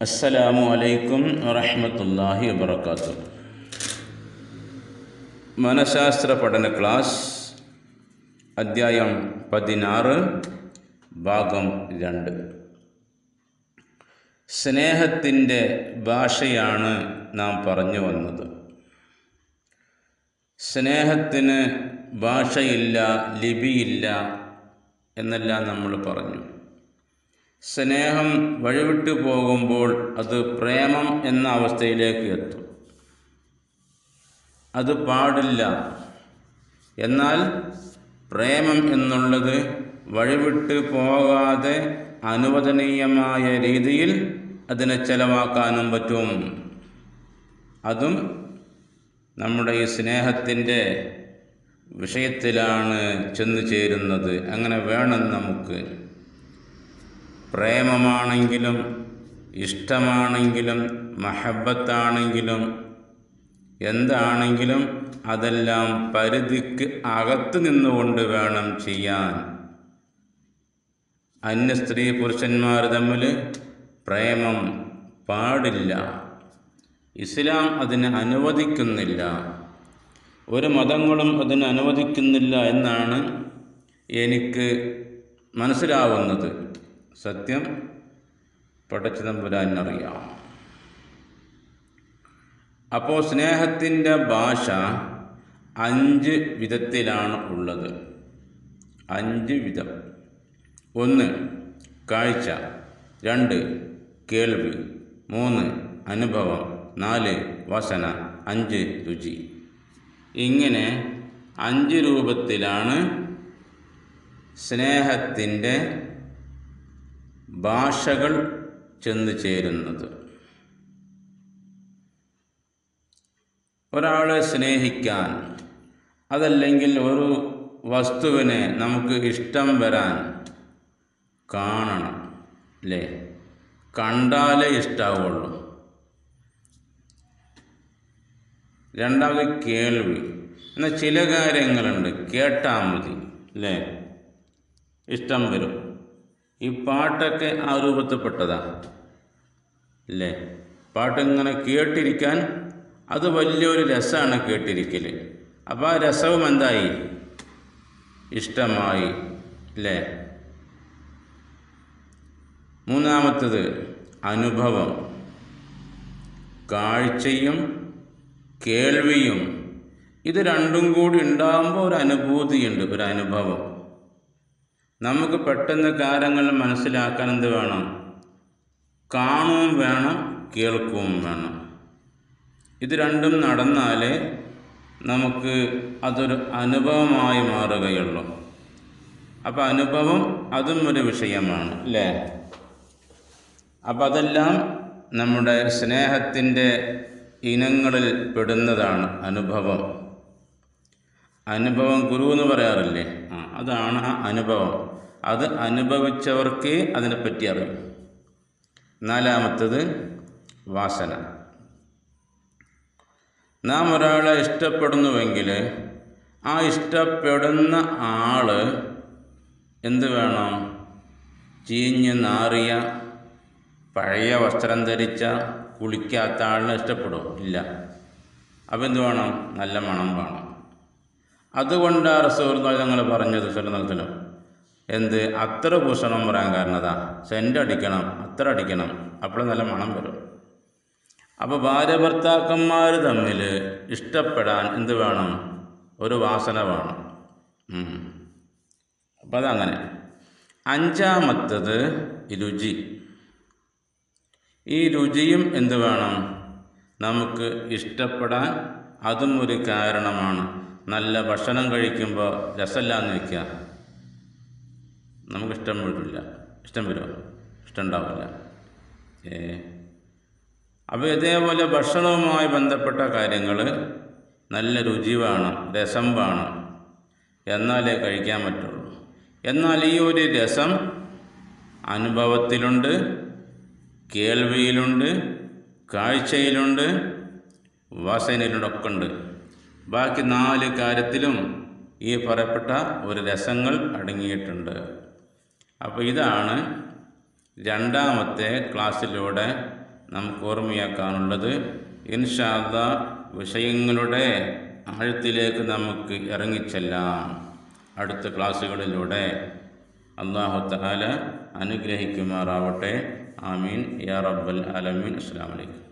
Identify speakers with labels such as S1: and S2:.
S1: അസ്സലാമു അലൈക്കും വറഹമത്തല്ലാഹി വബർക്കാത്തു മനഃശാസ്ത്ര പഠന ക്ലാസ് അദ്ധ്യായം പതിനാറ് ഭാഗം രണ്ട്. സ്നേഹത്തിന്റെ ഭാഷയാണ് നാം പറഞ്ഞു വന്നത്. സ്നേഹത്തിന് ഭാഷയില്ല ലിപിയില്ല എന്നെല്ലാം നമ്മൾ പറഞ്ഞു. സ്നേഹം വഴിവിട്ടു പോകുമ്പോൾ അത് പ്രേമം എന്ന അവസ്ഥയിലേക്ക് എത്തും. അത് പാടില്ല. എന്നാൽ പ്രേമം എന്നുള്ളത് വഴിവിട്ട് പോകാതെ അനുവദനീയമായ രീതിയിൽ അതിനെ ചെലവാക്കാനും പറ്റും. അതും നമ്മുടെ ഈ സ്നേഹത്തിന്റെ വിഷയത്തിലാണ് ചെന്നു ചേരുന്നത്. അങ്ങനെ വേണം നമുക്ക് പ്രേമമാണെങ്കിലും ഇഷ്ടമാണെങ്കിലും മഹബത്താണെങ്കിലും എന്താണെങ്കിലും അതെല്ലാം പരിധിക്ക് അകത്ത് നിന്നുകൊണ്ട് വേണം ചെയ്യാൻ. അന്യ സ്ത്രീ പുരുഷന്മാർ തമ്മിൽ പ്രേമം പാടില്ല. ഇസ്ലാം അതിന് അനുവദിക്കുന്നില്ല. ഒരു മതങ്ങളും അതിന് അനുവദിക്കുന്നില്ല എന്നാണ് എനിക്ക് മനസ്സിലാവുന്നത്. സത്യം പടച്ചു തമ്പുരാനറിയാം അപ്പോൾ സ്നേഹത്തിന്റെ ഭാഷ അഞ്ച് വിധത്തിലാണ് ഉള്ളത്. അഞ്ച് വിധം. ഒന്ന് കാഴ്ച. രണ്ട് കേൾവി. മൂന്ന് അനുഭവം. നാല് വസന. അഞ്ച് രുചി. ഇങ്ങനെ അഞ്ച് രൂപത്തിലാണ് സ്നേഹത്തിന്റെ ഭാഷകൾ ചെന്ന് ചേരുന്നത്. ഒരാളെ സ്നേഹിക്കാൻ അതല്ലെങ്കിൽ ഒരു വസ്തുവിനെ നമുക്ക് ഇഷ്ടം വരാൻ കാണണം അല്ലേ കണ്ടാലേ ഇഷ്ടാവുള്ളൂ. രണ്ടാമത് കേൾവി. എന്നാൽ ചില കാര്യങ്ങളുണ്ട്. കേട്ടാൽ മതി അല്ലേ ഇഷ്ടം വരും. ഈ പാട്ടൊക്കെ ആ രൂപത്തിൽപ്പെട്ടതാ. അല്ലേ പാട്ടിങ്ങനെ കേട്ടിരിക്കാൻ അത് വലിയൊരു രസമാണ് കേട്ടിരിക്കൽ അപ്പോൾ ആ രസവും എന്തായി? ഇഷ്ടമായി. അല്ലേ മൂന്നാമത്തത് അനുഭവം. കാഴ്ചയും കേൾവിയും. ഇത് രണ്ടും കൂടി ഉണ്ടാകുമ്പോൾ ഒരു അനുഭൂതിയുണ്ട് ഒരു അനുഭവം. നമുക്ക് പെട്ടെന്ന് കാര്യങ്ങൾ മനസ്സിലാക്കാൻ എന്ത് വേണം? കാണുകയും വേണം കേൾക്കുകയും വേണം. ഇത് രണ്ടും നടന്നാലേ നമുക്ക് അതൊരു അനുഭവമായി മാറുകയുള്ളൂ. അപ്പോൾ അനുഭവം അതും ഒരു വിഷയമാണ് അല്ലേ? അപ്പം അതെല്ലാം നമ്മുടെ സ്നേഹത്തിന്റെ ഇനങ്ങളിൽ പെടുന്നതാണ് അനുഭവം. അനുഭവം ഗുരു എന്ന് പറയാറില്ലേ? ആ അതാണ് ആ അനുഭവം. അത് അനുഭവിച്ചവർക്ക് അതിനെപ്പറ്റി അറിയും. നാലാമത്തത് വാസന. നാം ഒരാളെ ഇഷ്ടപ്പെടുന്നുവെങ്കിൽ ആ ഇഷ്ടപ്പെടുന്ന ആൾ എന്ത് വേണം? ചീഞ്ഞ് നാറിയ പഴയ വസ്ത്രം ധരിച്ച കുളിക്കാത്ത ആളിനെ ഇഷ്ടപ്പെടും? ഇല്ല. അപ്പം എന്ത് വേണം? നല്ല മണം വേണം. അതുകൊണ്ടാണ് സുഹൃത്തുക്കൾ ഞങ്ങൾ പറഞ്ഞത് സ്വലനത്തിലും എന്ത്? അത്ര ഭൂഷണം പറയാൻ കാരണതാ സെന്റ് അടിക്കണം അത്ര അടിക്കണം. അപ്പോൾ നല്ല മണം വരും. അപ്പോൾ ഭാര്യ ഭർത്താക്കന്മാർ തമ്മിൽ ഇഷ്ടപ്പെടാൻ എന്ത് വേണം? ഒരു വാസന വേണം. അപ്പോൾ അതങ്ങനെ. അഞ്ചാമത്തത് രുചി. ഈ രുചിയും എന്ത് വേണം? നമുക്ക് ഇഷ്ടപ്പെടാൻ അതും ഒരു കാരണമാണ്. നല്ല ഭക്ഷണം കഴിക്കുമ്പോൾ രസമില്ലാന്ന് വയ്ക്കുക നമുക്കിഷ്ടം വരില്ല ഇഷ്ടം വരുമോ ഇഷ്ടം ഉണ്ടാവില്ല. അപ്പോൾ ഇതേപോലെ ഭക്ഷണവുമായി ബന്ധപ്പെട്ട കാര്യങ്ങൾ നല്ല രുചി വേണം രസം വേണം എന്നാലേ കഴിക്കാൻ പറ്റുള്ളൂ. എന്നാൽ ഈ ഒരു രസം അനുഭവത്തിലുണ്ട് കേൾവിയിലുണ്ട് കാഴ്ചയിലുണ്ട് വാസനയിലുണ്ടൊക്കെ ഉണ്ട് ബാക്കി നാല് കാര്യത്തിലും ഈ പറയപ്പെട്ട ഒരു രസങ്ങൾ അടങ്ങിയിട്ടുണ്ട്. അപ്പോൾ ഇതാണ് രണ്ടാമത്തെ ക്ലാസ്സിലൂടെ നമുക്ക് ഓർമ്മയാക്കാനുള്ളത്. ഇൻഷാദ വിഷയങ്ങളുടെ ആഴത്തിലേക്ക് നമുക്ക് ഇറങ്ങിച്ചെല്ലാം. അടുത്ത ക്ലാസ്സുകളിലൂടെ അള്ളാഹു തആല അനുഗ്രഹിക്കുമാറാവട്ടെ. ആമീൻ. യാ റബ്ബൽ അലമീൻ അസ്സലാമു അലൈക്കും.